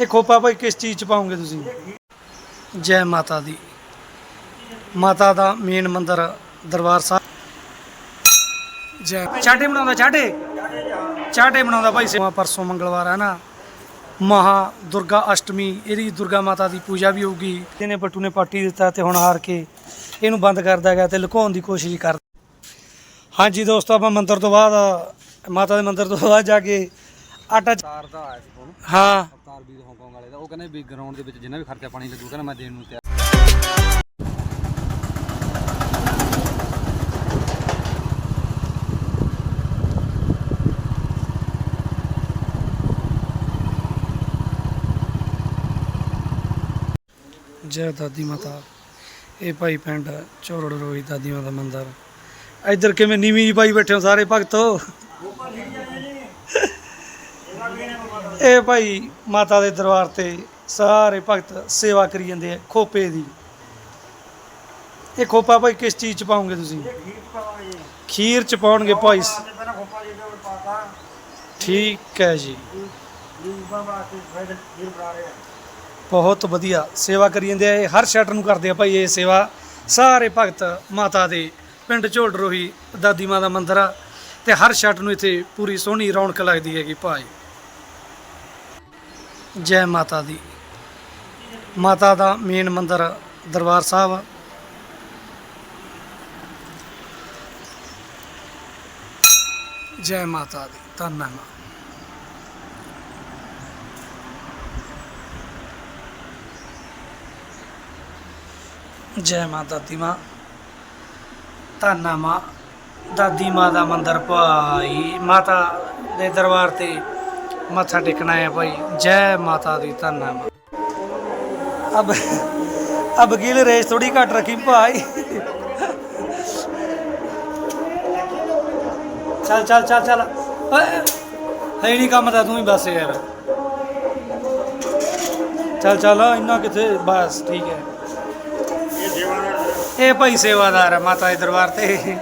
ਇਹ ਖੋਪਾ ਭਾਈ ਕਿਸ ਚੀਜ਼ ਚ ਪਾਉਂਗੇ ਤੁਸੀਂ? ਜੈ ਮਾਤਾ ਦੀ। ਮਾਤਾ ਦਾ ਮੇਨ ਮੰਦਿਰ ਦਰਬਾਰ ਸਾਹਿਬ। ਜੈ ਚਾਟੇ ਬਣਾਉਂਦਾ ਚਾਟੇ? ਚਾਟੇ ਬਣਾਉਂਦਾ ਭਾਈ ਸੇਵਾ। ਪਰਸੋਂ ਮੰਗਲਵਾਰ ਹੈ ਨਾ। ਮਹਾ ਦੁਰਗਾ ਅਸ਼ਟਮੀ, ਇਹਦੀ ਦੁਰਗਾ ਮਾਤਾ ਦੀ ਪੂਜਾ ਵੀ ਹੋਊਗੀ। ਇਹਨੇ ਪੱਟੂ ਨੇ ਪਾਟੀ ਦਿੱਤਾ ਤੇ ਹੁਣ ਹਾਰ ਕੇ ਇਹਨੂੰ ਬੰਦ ਕਰਦਾ ਗਿਆ ਤੇ ਲੁਕਾਉਣ ਦੀ ਕੋਸ਼ਿਸ਼ ਕਰਦਾ। ਹਾਂਜੀ ਦੋਸਤੋ, ਆਪਾਂ ਮੰਦਰ ਤੋਂ ਬਾਅਦ, ਮਾਤਾ ਦੇ ਮੰਦਰ ਤੋਂ ਬਾਅਦ ਜਾ ਕੇ ਆਟਾ ਅਵਤਾਰ ਦਾ ਆਇਆ ਸੀ ਫੋਨ ਹਾਂ। ਅਵਤਾਰ ਵੀਰ ਹਾਂਗਕਾਂਗ ਵਾਲੇ ਦਾ। ਉਹ ਕਹਿੰਦੇ ਵੀ ਗਰਾਊਂਡ ਦੇ ਵਿੱਚ ਜਿੰਨਾ ਵੀ ਖਰਚਾ ਪਾਣੀ ਲੱਗੂ ਕਹਿੰਦਾ ਮੈਂ ਦੇਣ ਨੂੰ ਤਿਆਰ। ਜੈ ਦਾਦੀ ਮਾਤਾ। ਇਹ ਭਾਈ ਪਿੰਡ ਚੋਰੜ ਰੋਈ ਦਾਦੀ ਮਾਤਾ ਮੰਦਿਰ। ਇੱਧਰ ਕਿਵੇਂ ਨੀਵੀਂ ਜੀ ਪਾਈ ਬੈਠੇ ਹੋ ਸਾਰੇ ਭਗਤੋ? ਇਹ ਭਾਈ ਮਾਤਾ ਦੇ ਦਰਬਾਰ ਤੇ ਸਾਰੇ ਭਗਤ ਸੇਵਾ ਕਰੀ ਜਾਂਦੇ ਆ ਖੋਪੇ ਦੀ। ਇਹ ਖੋਪਾ ਭਾਈ ਕਿਸ ਚੀਜ਼ ਚ ਪਾਉਂਗੇ ਤੁਸੀਂ? ਖੀਰ ਚ ਪਾਉਣਗੇ ਭਾਈ। ਠੀਕ ਹੈ ਜੀ। ਬਹੁਤ ਵਧੀਆ ਸੇਵਾ ਕਰੀ ਜਾਂਦੇ ਆ ਇਹ ਹਰ ਸ਼ਟਰ ਨੂੰ ਕਰਦੇ ਆ ਭਾਈ ਇਹ ਸੇਵਾ। ਸਾਰੇ ਭਗਤ ਮਾਤਾ ਦੇ ਪਿੰਡ ਝੋੜ ਰੋਹੀ ਦਾਦੀ ਮਾਂ ਦਾ ਮੰਦਿਰ ਆ ਤੇ ਹਰ ਸ਼ਟ ਨੂੰ ਇੱਥੇ ਪੂਰੀ ਸੋਹਣੀ ਰੌਣਕ ਲੱਗਦੀ ਹੈਗੀ ਭਾਈ। ਜੈ ਮਾਤਾ ਦੀ। ਮਾਤਾ ਦਾ ਮੇਨ ਮੰਦਿਰ ਦਰਬਾਰ ਸਾਹਿਬ। ਜੈ ਮਾਤਾ ਦੀ ਧੰਨਵਾਦ ਜੈ ਮਾਂ ਦਾਦੀ ਮਾਂ, ਧੰਨਾ ਮਾਂ। ਦਾਦੀ ਮਾਂ ਦਾ ਮੰਦਿਰ ਭਾਈ ਮਾਤਾ ਦੇ ਦਰਬਾਰ ਤੇ ਮੱਥਾ ਟੇਕਣਾ ਹੈ ਭਾਈ। ਜੈ ਮਾਤਾ ਦੀ ਧੰਨਾ ਮਾਂ ਅਬ ਅਬ ਗਿਲ ਰੇਸ ਥੋੜੀ ਘੱਟ ਰੱਖੀ ਭਾਈ। ਚੱਲ ਚੱਲ ਚੱਲ ਚੱਲ। ਓਏ, ਹੈ ਨਹੀਂ ਕੰਮ ਤਾਂ ਤੂੰ ਹੀ ਬਸ ਯਾਰ। ਚੱਲ ਚੱਲ ਇੰਨਾ ਕਿੱਥੇ ਬਸ ਠੀਕ ਹੈ। ਇਹ ਭਾਈ ਸੇਵਾਦਾਰ ਹੈ ਮਾਤਾ ਦੇ ਦਰਬਾਰ ਤੇ।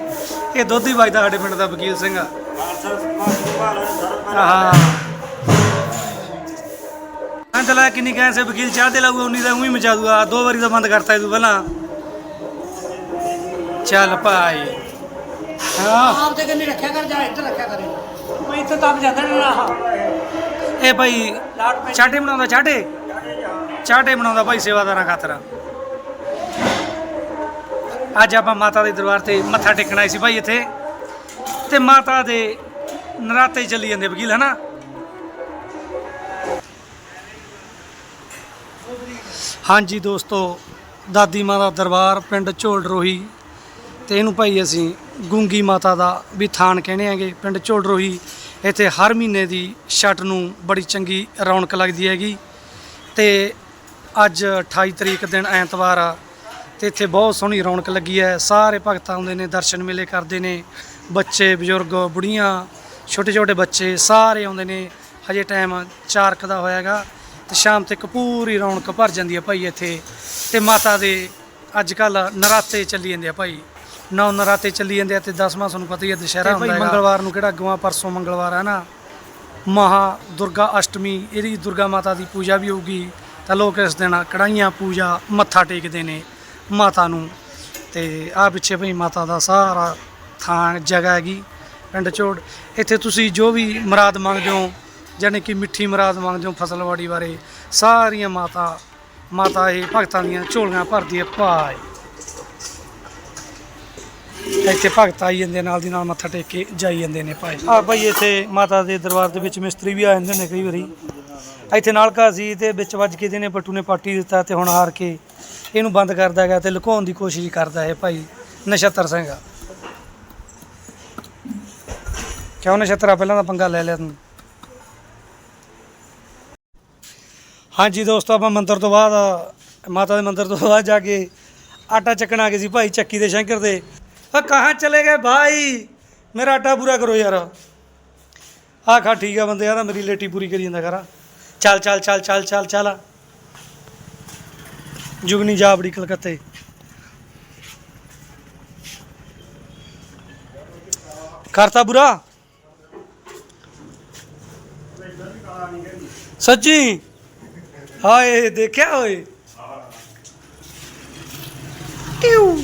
ਇਹ ਦੋਧੀ ਵੱਜਦਾ ਸਾਡੇ ਪਿੰਡ ਦਾ ਵਕੀਲ ਸਿੰਘ ਆ। ਹਾਂ। ਹਾਂ ਚਲਾ ਕਿੰਨੀ ਕਹਾਂ ਸੇ ਵਕੀਲ ਚਾਹ ਦੇ ਲਾਊਗਾ ਉਨੀ ਦਾ ਉਹੀ ਮਚਾ ਦੂਗਾ। ਦੋ ਵਾਰੀ ਤਾਂ ਬੰਦ ਕਰਤਾ ਇਹ ਤੂੰ ਪਹਿਲਾਂ। ਚੱਲ ਭਾਈ। ਹਾਂ। ਆਪ ਤੇ ਕੰਨੀ ਰੱਖਿਆ ਕਰ ਜਾ ਇੱਧਰ ਰੱਖਿਆ ਕਰੇ। ਮੈਂ ਇੱਥੇ ਤੱਕ ਜਾਂਦਾ ਰਹਾ। ਇਹ ਭਾਈ ਲਾਟ ਪੈ ਚਾਟੇ ਬਣਾਉਂਦਾ ਚਾਟੇ? ਚਾਟੇ ਬਣਾਉਂਦਾ ਭਾਈ ਸੇਵਾਦਾਰਾਂ ਖਾਤਰ। ਅੱਜ ਆਪਾਂ ਮਾਤਾ ਦੇ ਦਰਬਾਰ ਤੇ ਮੱਥਾ ਟੇਕਣ ਸੀ ਭਾਈ ਇੱਥੇ। ਤੇ ਮਾਤਾ ਦੇ ਨਰਾਤੇ ਚੱਲੀ ਜਾਂਦੇ ਵਕੀਲ ਹਨਾ? ਹਾਂਜੀ ਦੋਸਤੋ, ਦਾਦੀ ਮਾਂ ਦਾ ਦਰਬਾਰ ਪਿੰਡ ਝੋਲ ਰੋਹੀ ਤੇ ਇਹਨੂੰ ਭਾਈ ਅਸੀਂ ਗੁੰਗੀ ਮਾਤਾ ਦਾ ਵੀ ਥਾਨ ਕਹਿੰਦੇ ਆਂਗੇ ਪਿੰਡ ਝੋਲ ਰੋਹੀ ਇੱਥੇ ਹਰ ਮਹੀਨੇ ਦੀ ਛਠ ਨੂੰ ਬੜੀ ਚੰਗੀ ਰੌਣਕ ਲੱਗਦੀ ਹੈਗੀ ਤੇ ਅੱਜ 28 ਤਰੀਕ ਦਿਨ ਐਤਵਾਰ ਆ ਤੇ ਇੱਥੇ ਬਹੁਤ ਸੋਹਣੀ ਰੌਣਕ ਲੱਗੀ ਹੈ। ਸਾਰੇ ਭਗਤ ਆਉਂਦੇ ਨੇ, ਦਰਸ਼ਨ ਮੇਲੇ ਕਰਦੇ ਨੇ, ਬੱਚੇ, ਬਜ਼ੁਰਗ ਬੁੜੀਆਂ ਛੋਟੇ ਛੋਟੇ ਬੱਚੇ ਸਾਰੇ ਆਉਂਦੇ ਨੇ। ਹਜੇ ਟਾਈਮ ਚਾਰਕ ਦਾ ਹੋਇਆਗਾ। ਤੇ ਸ਼ਾਮ ਤੱਕ ਪੂਰੀ ਰੌਣਕ ਭਰ ਜਾਂਦੀ ਹੈ ਭਾਈ ਇੱਥੇ। ਤੇ ਮਾਤਾ ਦੇ ਅੱਜ ਕੱਲ ਨਰਾਤੇ ਚੱਲੀ ਜਾਂਦੇ ਆ ਭਾਈ। ਨੌ ਨਰਾਤੇ ਚੱਲੀ ਜਾਂਦੇ ਆ ਤੇ ਦਸਵਾਂ ਤੁਹਾਨੂੰ ਪਤਾ ਹੀ ਹੈ ਦੁਸ਼ਹਿਰਾ ਹੁੰਦਾ ਹੈ ਮੰਗਲਵਾਰ ਨੂੰ ਕਿਹੜਾ ਅਗਵਾ ਪਰਸੋਂ ਮੰਗਲਵਾਰ ਹੈ ਨਾ। ਮਹਾ ਦੁਰਗਾ ਅਸ਼ਟਮੀ ਇਹਦੀ ਦੁਰਗਾ ਮਾਤਾ ਦੀ ਪੂਜਾ ਵੀ ਹੋਊਗੀ। ਤਾਂ ਲੋਕ ਇਸ ਦਿਨ ਕੜਾਈਆਂ ਪੂਜਾ ਮੱਥਾ ਟੇਕਦੇ ਨੇ ਮਾਤਾ ਨੂੰ। ਤੇ ਆ ਪਿੱਛੇ ਭਈ ਮਾਤਾ ਦਾ ਸਾਰਾ ਥਾਂ ਜਗ੍ਹਾ ਹੈਗੀ ਪਿੰਡ ਚੋੜ। ਇੱਥੇ ਤੁਸੀਂ ਜੋ ਵੀ ਮੁਰਾਦ ਮੰਗਦੇ ਹੋ ਯਾਨੀ ਕਿ ਮਿੱਠੀ ਮੁਰਾਦ ਮੰਗਦੇ ਹੋ ਫਸਲਵਾੜੀ ਬਾਰੇ ਸਾਰੀਆਂ ਮਾਤਾ ਮਾਤਾ ਇਹ ਭਗਤਾਂ ਦੀਆਂ ਝੋਲੀਆਂ ਭਰਦੀ ਹੈ ਭਾਈ ਇੱਥੇ ਭਗਤ ਆਈ ਜਾਂਦੇ, ਨਾਲ ਦੀ ਨਾਲ ਮੱਥਾ ਟੇਕ ਕੇ ਜਾਈ ਜਾਂਦੇ ਨੇ ਭਾਈ। ਆ ਭਾਈ ਇੱਥੇ ਮਾਤਾ ਦੇ ਦਰਬਾਰ ਦੇ ਵਿੱਚ ਮਿਸਤਰੀ ਵੀ ਆ ਜਾਂਦੇ ਨੇ ਕਈ ਵਾਰੀ। ਇੱਥੇ ਨਾਲਕਾ ਸੀ ਤੇ ਵਿੱਚ ਵੱਜ ਕੇ ਇਹਨੇ ਪੱਟੂ ਨੇ ਪਾਟੀ ਦਿੱਤਾ ਤੇ ਹੁਣ ਹਾਰ ਕੇ ਇਹਨੂੰ ਬੰਦ ਕਰਦਾ ਗਿਆ ਤੇ ਲੁਕਾਉਣ ਦੀ ਕੋਸ਼ਿਸ਼ ਕਰਦਾ ਹੈ ਭਾਈ ਨਛੱਤਰ ਸਿੰਘ ਕਿਉਂ ਨਛੱਤਰਾ ਪਹਿਲਾਂ ਦਾ ਪੰਗਾ ਲੈ ਲਿਆ ਤੂੰ। ਹਾਂਜੀ ਦੋਸਤੋ, ਆਪਾਂ ਮੰਦਿਰ ਤੋਂ ਬਾਅਦ, ਮਾਤਾ ਦੇ ਮੰਦਿਰ ਤੋਂ ਬਾਅਦ ਜਾ ਕੇ ਆਟਾ ਚੱਕਣ ਆ ਗਏ ਸੀ ਭਾਈ ਚੱਕੀ ਦੇ ਸ਼ੰਕਰ ਦੇ। ਆ ਕਹਾਂ ਚਲੇ ਗਏ ਭਾਈ? ਮੇਰਾ ਆਟਾ ਪੂਰਾ ਕਰੋ ਯਾਰ। ਆ ਖਾ, ਠੀਕ ਆ ਬੰਦੇ ਯਾਰ ਮੇਰੀ ਲੇਟੀ ਪੂਰੀ ਕਰੀ ਜਾਂਦਾ ਖਰਾ। ਚੱਲ ਚੱਲ ਚੱਲ ਚੱਲ ਚੱਲ ਚੱਲ। ਜੁਗਨੀ ਜਾ ਬੜੀ ਕਲਕੱਤੇ। ਕਰਤਾ ਬੁਰਾ ਸੱਚੀ? ਹਾਏ ਦੇਖਿਆ ਓਏ? ਟਿਊ।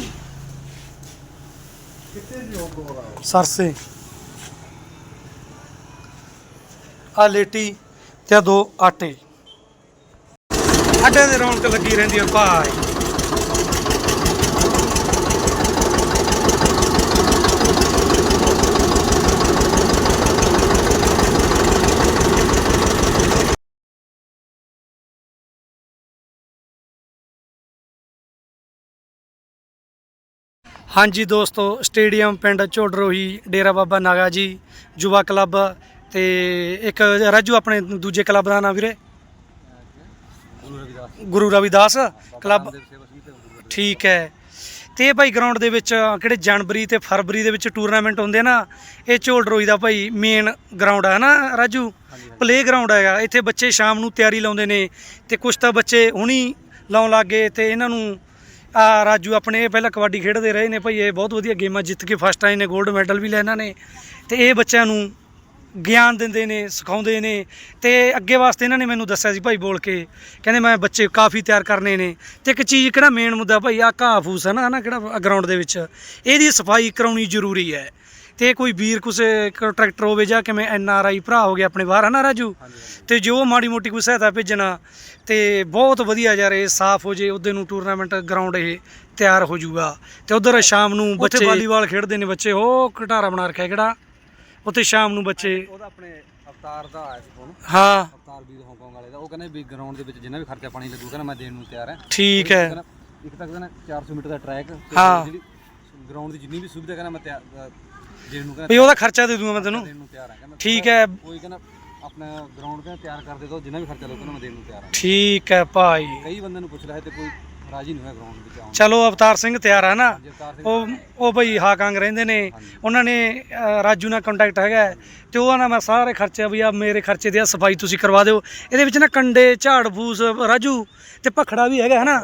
ਸਰਸੇ। ਆ ਲੇਟੀ ਤੇ ਦੋ ਆਟੇ। ਅੱਡੇ ਦੇ ਰੌਣਕ ਲੱਗੀ ਰਹਿੰਦੀ ਆ ਭਾਈ। ਹਾਂਜੀ ਦੋਸਤੋ ਸਟੇਡੀਅਮ ਪਿੰਡ ਝੋੜਰੋਹੀ ਡੇਰਾ ਬਾਬਾ ਨਾਗਾ ਜੀ ਯੁਵਾ ਕਲੱਬ ਤੇ ਇੱਕ ਰਾਜੂ ਆਪਣੇ ਦੂਜੇ ਕਲੱਬ ਦਾ ਨਾਮ ਵੀਰੇ? ਗੁਰੂ ਰਵਿਦਾਸ। ਕਲੱਬ। ਠੀਕ ਹੈ। ਤੇ ਇਹ ਭਾਈ ਗਰਾਊਂਡ ਦੇ ਵਿੱਚ ਕਿਹੜੇ ਜਨਵਰੀ ਤੇ ਫਰਵਰੀ ਦੇ ਵਿੱਚ ਟੂਰਨਾਮੈਂਟ ਹੁੰਦੇ ਨਾ ਇਹ ਝੋੜਰੋਈ ਦਾ ਭਾਈ ਮੇਨ ਗਰਾਊਂਡ ਹੈ ਨਾ ਰਾਜੂ? ਪਲੇ ਗਰਾਊਂਡ ਹੈਗਾ। ਇੱਥੇ ਬੱਚੇ ਸ਼ਾਮ ਨੂੰ ਤਿਆਰੀ ਲਾਉਂਦੇ ਨੇ ਤੇ ਕੁਝ ਤਾਂ ਬੱਚੇ ਹੁਣੀ ਲਾਉਣ ਲੱਗੇ ਤੇ ਇਹਨਾਂ ਨੂੰ ਆ ਰਾਜੂ, ਆਪਣੇ ਇਹ ਪਹਿਲਾਂ ਕਬੱਡੀ ਖੇਡਦੇ ਰਹੇ ਨੇ ਭਾਈ, ਇਹ ਬਹੁਤ ਵਧੀਆ ਗੇਮਾਂ ਜਿੱਤ ਕੇ ਫਸਟ ਆਏ ਨੇ 골ਡ ਮੈਡਲ ਵੀ ਲੈ ਇਹਨਾਂ ਨੇ। ਤੇ ਇਹ ਬੱਚਿਆਂ ਨੂੰ ਗਿਆਨ ਦਿੰਦੇ ਨੇ, ਸਿਖਾਉਂਦੇ ਨੇ। ਤੇ ਅੱਗੇ ਵਾਸਤੇ ਇਹਨਾਂ ਨੇ ਮੈਨੂੰ ਦੱਸਿਆ ਸੀ ਭਾਈ ਬੋਲ ਕੇ, ਕਹਿੰਦੇ ਮੈਂ ਬੱਚੇ ਕਾਫੀ ਤਿਆਰ ਕਰਨੇ ਨੇ। ਤੇ ਇੱਕ ਚੀਜ਼, ਕਿਹੜਾ ਮੇਨ ਮੁੱਦਾ ਭਾਈ ਆ ਘਾਹ ਫੂਸ ਹੈ ਨਾ ਨਾ, ਕਿਹੜਾ ਗਰਾਊਂਡ ਦੇ ਵਿੱਚ। ਇਹਦੀ ਸਫ਼ਾਈ ਕਰਾਉਣੀ ਜ਼ਰੂਰੀ ਹੈ। ਤੇ ਕੋਈ ਵੀਰ ਕਿਸੇ ਟਰੈਕਟਰ ਹੋਵੇ ਜਾਂ ਕਿਵੇਂ ਐਨ ਆਰ ਆਈ ਭਰਾ ਹੋ ਗਏ ਆਪਣੇ ਬਾਹਰ ਹੈ ਨਾ ਰਾਜੂ ਤੇ ਜੋ ਮਾੜੀ ਮੋਟੀ ਕੋਈ ਸਹਾਇਤਾ ਭੇਜਣਾ ਤੇ ਬਹੁਤ ਵਧੀਆ ਯਾਰ ਇਹ ਸਾਫ਼ ਹੋ ਜੇ ਉਹਦੇ ਨੂੰ ਟੂਰਨਾਮੈਂਟ ਗਰਾਊਂਡ ਇਹ ਤਿਆਰ ਹੋ ਜਾਊਗਾ। ਤੇ ਉਧਰ ਸ਼ਾਮ ਨੂੰ ਬੱਚੇ ਵਾਲੀਬਾਲ ਖੇਡਦੇ ਨੇ ਬੱਚੇ ਉਹ ਘਟਾਰਾ ਬਣਾ ਰੱਖਿਆ ਕਿਹੜਾ? ਉੱਥੇ ਸ਼ਾਮ ਨੂੰ ਬੱਚੇ ਉਹਦਾ ਆਪਣੇ ਅਵਤਾਰ ਦਾ ਆਇਆ ਸੀ ਫੋਨ ਹਾਂ। ਅਵਤਾਰ ਵੀ ਹਾਂਗਕਾਂਗ ਵਾਲੇ ਦਾ ਉਹ ਕਹਿੰਦੇ ਵੀ ਗਰਾਊਂਡ ਦੇ ਵਿੱਚ ਜਿੰਨਾ ਵੀ ਖਰਚਾ ਪਾਣੀ ਲੱਗੂ ਕਹਿੰਦਾ ਮੈਂ ਦੇਣ ਨੂੰ ਤਿਆਰ ਹਾਂ। ਠੀਕ ਹੈ। ਕਹਿੰਦਾ ਇੱਕ ਤਾਂ ਕਹਿੰਦਾ 400 ਮੀਟਰ ਦਾ ਟਰੈਕ ਹਾਂ। ਜਿਹੜੀ ਗਰਾਊਂਡ ਦੀ ਜਿੰਨੀ ਵੀ ਸੁਵਿਧਾ ਕਹਿੰਦਾ ਮੈਂ ਵੀ ਉਹਦਾ ਖਰਚਾ ਦੇ ਦੂੰਗਾ ਮੈਂ ਤੈਨੂੰ। ਦੇਣ ਨੂੰ ਤਿਆਰ ਹਾਂ ਕਹਿੰਦਾ ਠੀਕ ਹੈ। ਕੋਈ ਕਹਿੰਦਾ ਆਪਣਾ ਗਰਾਊਂਡ ਤੇ ਤਿਆਰ ਕਰ ਦੇ ਦੋ ਜਿੰਨਾ ਵੀ ਖਰਚਾ ਲੱਗੂ ਕਹਿੰਦਾ ਮੈਂ ਦੇਣ ਨੂੰ ਤਿਆਰ ਹਾਂ ਠੀਕ ਹੈ ਭਾਈ। ਕਈ ਬੰਦੇ ਨੂੰ ਪੁੱਛ ਰਿਹਾ ਤੇ ਕੋਈ ਰਾਜੀ ਨਹੀਂ ਹੋਇਆ ਗਰਾਊਂਡ ਵਿੱਚ ਆਉਣ ਚਲੋ ਅਵਤਾਰ ਸਿੰਘ ਤਿਆਰ ਆ ਨਾ। ਜਗਤਾਰ ਸਿੰਘ ਉਹ ਉਹ ਭਾਈ ਹਾਕਾਂਗ ਰਹਿੰਦੇ ਨੇ। ਉਹਨਾਂ ਨੇ ਅ, ਰਾਜੂ ਨਾਲ ਕੰਟੈਕਟ ਹੈਗਾ ਹੈ, ਤੇ ਉਹ ਨਾ ਮੈਂ ਸਾਰੇ ਖਰਚੇ ਵੀ ਆ ਮੇਰੇ ਖਰਚੇ ਦੀ ਆ ਸਫ਼ਾਈ ਤੁਸੀਂ ਕਰਵਾ ਦਿਓ। ਇਹਦੇ ਵਿੱਚ ਨਾ ਕੰਡੇ ਝਾੜ ਫੂਸ ਰਾਜੂ ਤੇ ਭਖੜਾ ਵੀ ਹੈਗਾ ਹਨਾ?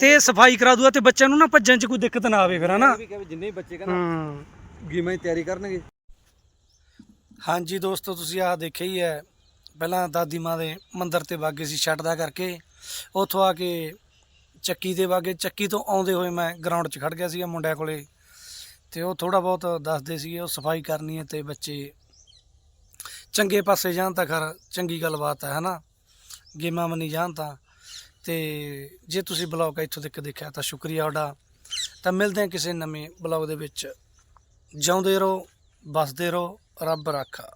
ਤੇ ਸਫ਼ਾਈ ਕਰਾ ਦੂਗਾ ਤੇ ਬੱਚਿਆਂ ਨੂੰ ਨਾ ਭੱਜਣ 'ਚ ਕੋਈ ਦਿੱਕਤ ਨਾ ਆਵੇ ਫਿਰ ਹਨਾ? ਇਹ ਵੀ ਕਹੇ ਵੀ ਜਿੰਨੇ ਵੀ ਬੱਚੇ ਕਹਿੰਦਾ ਹੂੰ। ਗੇਮਾਂ ਦੀ ਤਿਆਰੀ ਕਰਨਗੇ? ਹਾਂਜੀ ਦੋਸਤੋ, ਤੁਸੀਂ ਆਹ ਦੇਖਿਆ ਹੀ ਹੈ। ਪਹਿਲਾਂ ਦਾਦੀ ਮਾਂ ਦੇ ਮੰਦਿਰ ਤੇ ਵਾਗੇ ਸੀ ਛੱਡਦਾ ਕਰਕੇ। ਉੱਥੋਂ ਆ ਕੇ ਚੱਕੀ ਦੇ ਵਾਗੇ ਚੱਕੀ ਤੋਂ ਆਉਂਦੇ ਹੋਏ ਮੈਂ ਗਰਾਊਂਡ 'ਚ ਖੜ ਗਿਆ ਸੀਗਾ ਮੁੰਡਿਆਂ ਕੋਲੇ। ਤੇ ਉਹ ਥੋੜਾ ਬਹੁਤ ਦੱਸਦੇ ਸੀਗੇ, ਉਹ ਸਫ਼ਾਈ ਕਰਨੀ ਹੈ ਤੇ ਬੱਚੇ ਚੰਗੇ ਪਾਸੇ ਜਾਣ ਤਾਂ ਖਰ ਚੰਗੀ ਗੱਲਬਾਤ ਹੈ, ਹਨਾ? ਗੇਮਾਂ ਮੰਨੀ ਜਾਣ ਤਾਂ। ਤੇ ਜੇ ਤੁਸੀਂ ਬਲੌਗ ਇੱਥੋਂ ਤੱਕ ਦੇਖਿਆ ਤਾਂ ਸ਼ੁਕਰੀਆ ਤੁਹਾਡਾ। ਤਾਂ ਮਿਲਦੇ ਹਾਂ ਕਿਸੇ ਨਵੇਂ ਬਲੌਗ ਦੇ ਵਿੱਚ। ਜਿਉਂਦੇ ਰਹੋ ਬਸਦੇ ਰਹੋ ਰੱਬ ਰਾਖਾ।